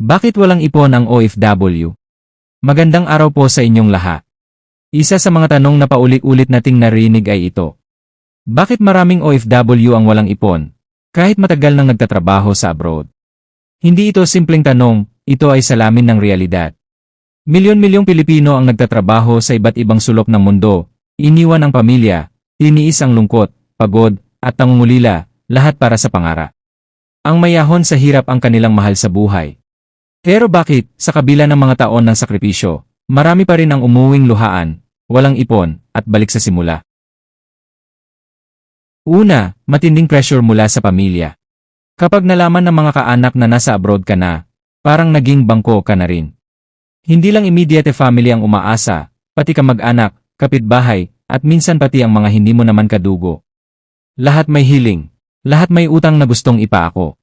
Bakit walang ipon ang OFW? Magandang araw po sa inyong lahat. Isa sa mga tanong na paulit-ulit nating narinig ay ito. Bakit maraming OFW ang walang ipon, kahit matagal nang nagtatrabaho sa abroad? Hindi ito simpleng tanong, ito ay salamin ng realidad. Milyon-milyong Pilipino ang nagtatrabaho sa iba't ibang sulok ng mundo, iniwan ang pamilya, tiniis ang lungkot, pagod, at tangungulila, lahat para sa pangara. Ang mayahon sa hirap ang kanilang mahal sa buhay. Pero bakit, sa kabila ng mga taon ng sakripisyo, marami pa rin ang umuwing luhaan, walang ipon, at balik sa simula? Una, matinding pressure mula sa pamilya. Kapag nalaman ng mga kaanak na nasa abroad ka na, parang naging bangko ka na rin. Hindi lang immediate family ang umaasa, pati kamag-anak, kapitbahay, at minsan pati ang mga hindi mo naman kadugo. Lahat may hiling, lahat may utang na gustong ipaako.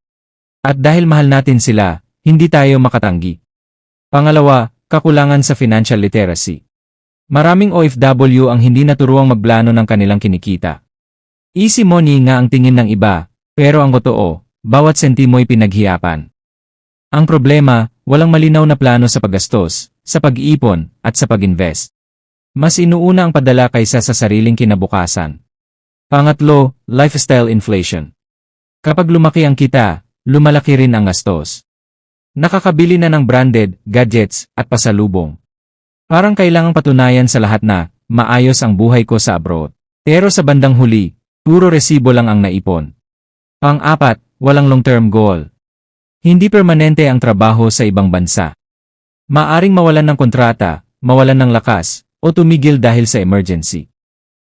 At dahil mahal natin sila, hindi tayo makatanggi. Pangalawa, kakulangan sa financial literacy. Maraming OFW ang hindi naturuang magplano ng kanilang kinikita. Easy money nga ang tingin ng iba, pero ang totoo, bawat sentimo'y pinaghiyapan. Ang problema, walang malinaw na plano sa paggastos, sa pag-iipon, at sa pag-invest. Mas inuuna ang padala kaysa sa sariling kinabukasan. Pangatlo, lifestyle inflation. Kapag lumaki ang kita, lumalaki rin ang gastos. Nakakabili na ng branded, gadgets, at pasalubong. Parang kailangang patunayan sa lahat na, maayos ang buhay ko sa abroad. Pero sa bandang huli, puro resibo lang ang naipon. Pang-apat, walang long-term goal. Hindi permanente ang trabaho sa ibang bansa. Maaring mawalan ng kontrata, mawalan ng lakas, o tumigil dahil sa emergency.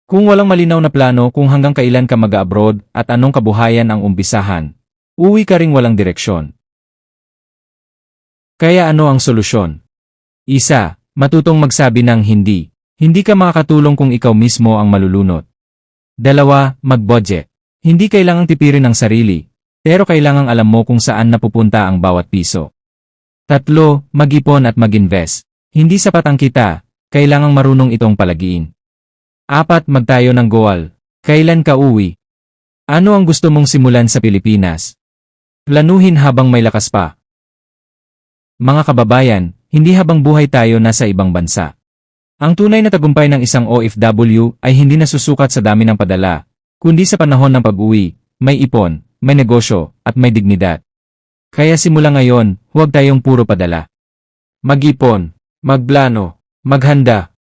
Kung walang malinaw na plano kung hanggang kailan ka mag-abroad at anong kabuhayan ang umpisahan, uwi ka ring walang direksyon. Kaya ano ang solusyon? Isa, matutong magsabi ng hindi. Hindi ka makakatulong kung ikaw mismo ang malulunod. Dalawa, mag-budget. Hindi kailangang tipirin ang sarili, pero kailangang alam mo kung saan napupunta ang bawat piso. Tatlo, mag-ipon at mag-invest. Hindi sapat ang kita, kailangang marunong itong palagiin. Apat, magtayo ng goal. Kailan ka uwi? Ano ang gusto mong simulan sa Pilipinas? Planuhin habang may lakas pa. Mga kababayan, hindi habang buhay tayo nasa ibang bansa. Ang tunay na tagumpay ng isang OFW ay hindi nasusukat sa dami ng padala, kundi sa panahon ng pag-uwi, may ipon, may negosyo, at may dignidad. Kaya simula ngayon, huwag tayong puro padala. Mag-ipon, magplano, maghanda.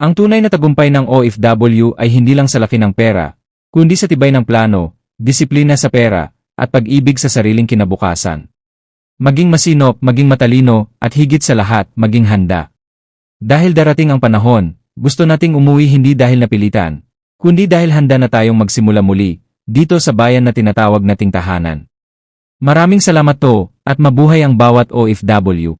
Ang tunay na tagumpay ng OFW ay hindi lang sa laki ng pera, kundi sa tibay ng plano, disiplina sa pera, at pag-ibig sa sariling kinabukasan. Maging masinop, maging matalino, at higit sa lahat, maging handa. Dahil darating ang panahon, gusto nating umuwi hindi dahil napilitan, kundi dahil handa na tayong magsimula muli, dito sa bayan na tinatawag nating tahanan. Maraming salamat to, at mabuhay ang bawat OFW.